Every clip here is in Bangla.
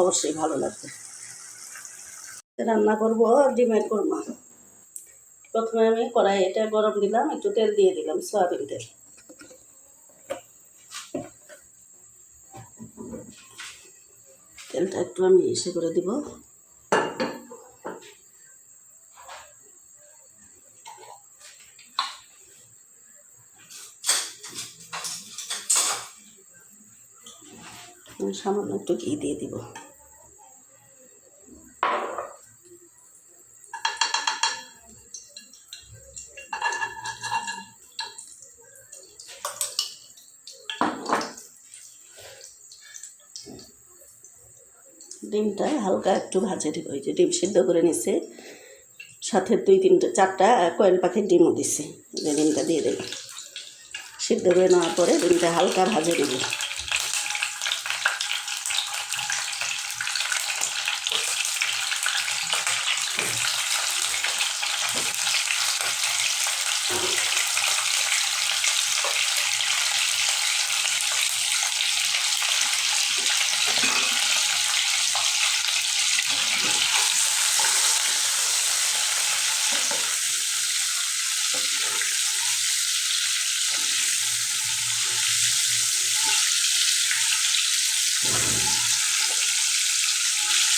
অবশ্যই ভালো লাগবে। রান্না করব ডিমের কোরমা প্রথমে আমি কড়াই এটা গরম দিলাম, একটু তেল দিয়ে দিলাম, সয়াবিন তেল। তেলটা একটু আমি এসে করে দিব। সামান্য একটু ঘি দিয়ে দিব। ডিমটা হালকা একটু ভাজে দিব ওই যে ডিম সিদ্ধ করে নিছে। সাথে দুই তিনটা, চারটা কয়েল পাখির ডিমও দিছে ডিমটা দিয়ে দেবে সিদ্ধ করে নেওয়ার পরে ডিমটা হালকা ভাজে দিব।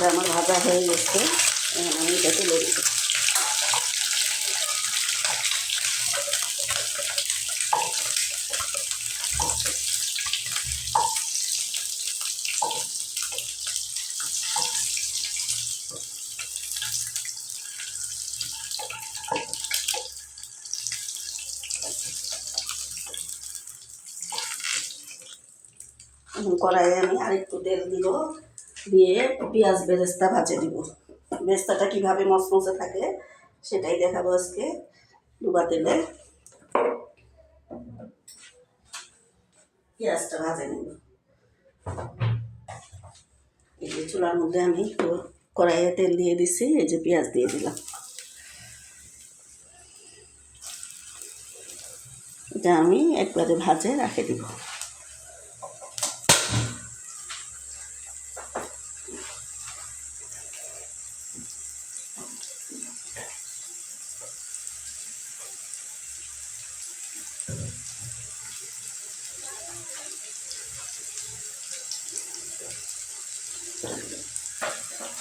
ডিমটা আমার ভাজা হয়ে গেছে। আমি এটা তুলে এখন কড়াইয়ে আমি আরেকটু তেল দিব। দিয়ে পেঁয়াজ বেরেস্তা ভাজে দিব। বেরেস্তাটা কীভাবে মচমচে থাকে সেটাই দেখাবো আজকে ডুবা তেলে পেঁয়াজটা ভাজে নেব। এই যে চুলার মধ্যে আমি কড়াইয়ে তেল দিয়ে দিছি, এই যে পেঁয়াজ দিয়ে দিলাম। এটা আমি একবারে ভাজে রাখে দিব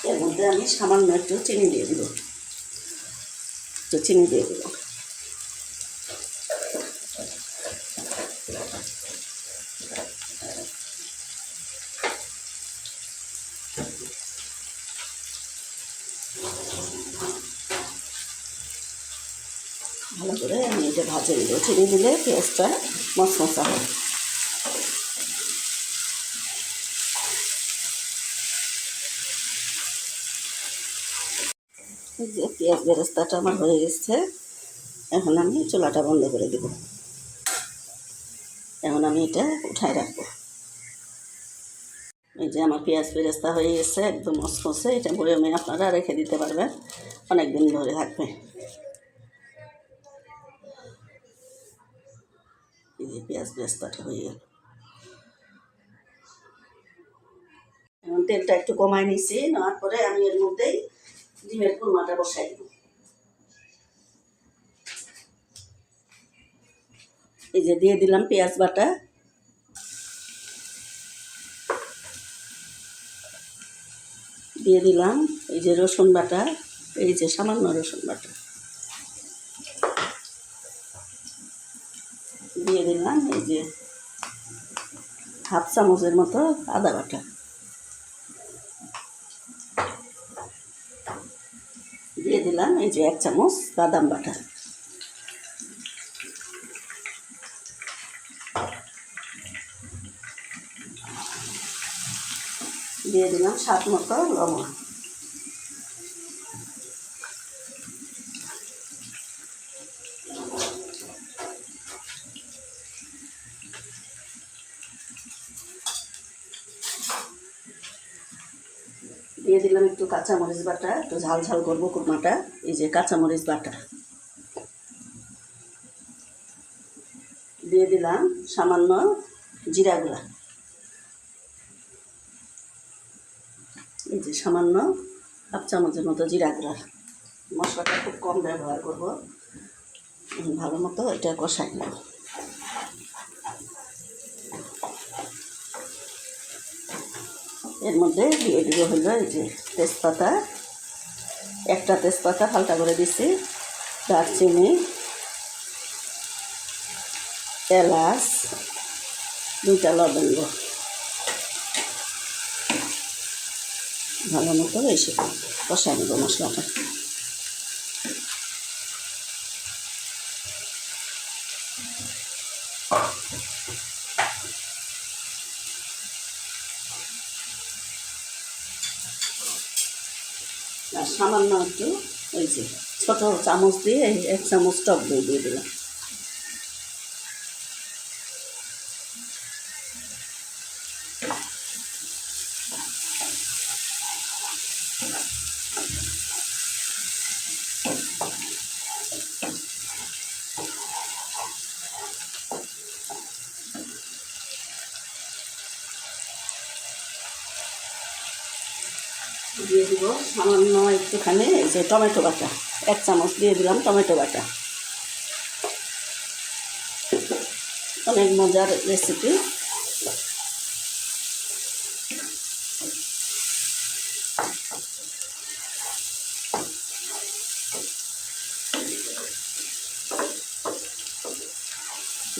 এর মধ্যে আমি সামান্য একটু চিনি দিয়ে দিব। একটু চিনি দিয়ে দিব। ভালো করে আমি এটা ভাজে নিব। চিনি দিলে পেঁয়াজটা মশমশা হয় যে পেঁয়াজ বেরেস্তাটা আমার হয়ে গেছে, এখন আমি চুলাটা বন্ধ করে দেব। এখন আমি এটা উঠায় রাখব। এই যে আমার পেঁয়াজ বেরেস্তা হয়ে গেছে, একদম মসমসে এটা বয়মে আপনারা রেখে দিতে পারবেন অনেক দিন ধরে থাকবে। এই যে পেঁয়াজ বেরেস্তাটা হয়ে গেল। তেলটা একটু কমায় নিছি, নেওয়ার পরে আমি এর মধ্যেই ডিমের কুরমাটা বসাই দিব এই যে দিয়ে দিলাম পেঁয়াজ বাটা। দিয়ে দিলাম এই যে রসুন বাটা, এই যে সামান্য রসুন বাটা। দিয়ে দিলাম এই যে হাফ চামচের মতো আদা বাটা। দিয়ে দিলাম এই যে এক চামচ বাদাম বাটা। দিয়ে দিলাম স্বাদ মতো লবণ। দিয়ে দিলাম একটু কাঁচামরিচ বাটা, একটু ঝাল ঝাল করব কুরমাটা, এই যে কাঁচামরিচ বাটা। দিয়ে দিলাম সামান্য জিরা গুঁড়া। এই যে সামান্য হাফ চামচের মতো জিরা গুঁড়া। মশলাটা খুব কম ব্যবহার করব। ভালো মতো এটা কষাই নেব। এর মধ্যে দিয়ে দিব হলো এই যে তেজপাতা। একটা তেজপাতা হালকা করে দিছি, দারচিনি, এলাচ, দুইটা লবঙ্গ। ভালো মতো এসে কষা নেব মশলাটা। আর সামান্য একটু ওই যে ছোটো চামচ দিয়ে এক চামচ টক দই দিয়ে দিলাম। দিয়ে দিব। সামান্য একটুখানি এই যে টমেটো বাটা, এক চামচ দিয়ে দিলাম টমেটো বাটা। অনেক মজার রেসিপি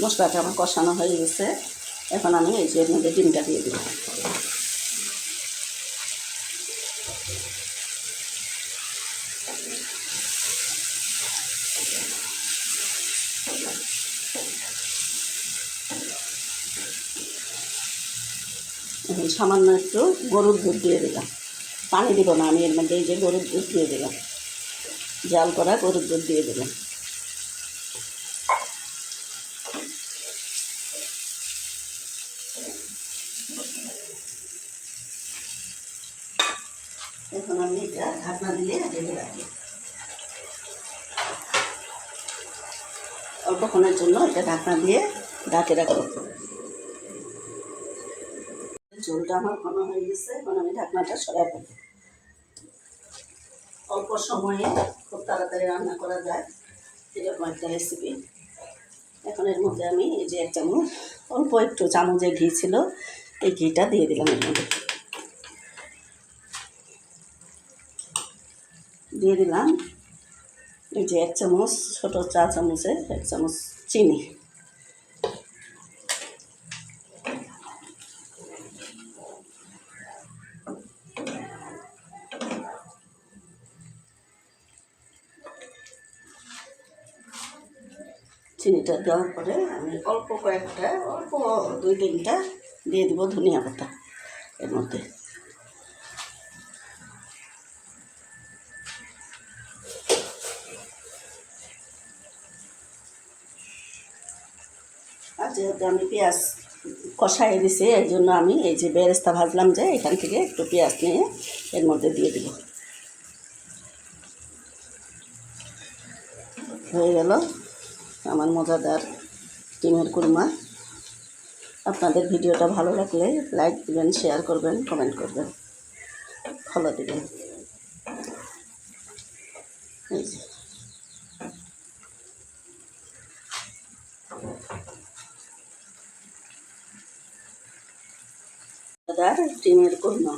মশলাটা আমার কষানো হয়ে গেছে। এখন আমি এই যে মধ্যে ডিমটা দিয়ে দিলাম। সামান্য একটু গরুর দুধ দিয়ে দিলাম। পানি দিব না, আমি এর মধ্যে এই যে গরুর দুধ দিয়ে দিলাম। জাল করা গরুর দুধ দিয়ে দিলাম। এখন আমি এটা ঢাকনা দিয়ে ঢেকে রাখি অল্পক্ষণের জন্য এটা ঢাকনা দিয়ে ঢাকে রাখব। ঝোলটা আমার ঘন হয়ে গেছে, এখন আমি ঢাকনাটা সরাই ফেলি অল্প সময়ে খুব তাড়াতাড়ি রান্না করা যায় এরকম একটা রেসিপি এখন এর মধ্যে আমি এই যে এক চামচ, অল্প একটু চামচে ঘি ছিল, এই ঘিটা দিয়ে দিলাম এর মধ্যে। দিয়ে দিলাম এই যে এক চামচ, ছোটো চা চামচে এক চামচ চিনি। চিনিটা দেওয়ার পরে আমি অল্প কয়েকটা, অল্প দুই তিনটা দিয়ে দিব ধনিয়া পাতা এর মধ্যে। আর যেহেতু আমি পেঁয়াজ কষাই দিছি, এই জন্য আমি এই যে বেরেস্তা ভাজলাম যে, এখান থেকে একটু পেঁয়াজ নিয়ে এর মধ্যে দিয়ে দিব। হয়ে গেল। আমার মজাদার ডিমের কুরমা। আপনাদের ভিডিওটা ভালো লাগলে লাইক দিবেন, শেয়ার করবেন, কমেন্ট করবেন। ফলো দিবেন। এই ডিমের কুরমা।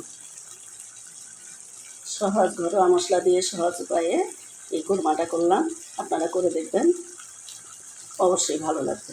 সহজ ঘরোয়া মশলা দিয়ে সহজ উপায়ে এই কুরমাটা করলাম। আপনারা করে দেখবেন। অবশ্যই ভালো লাগবে।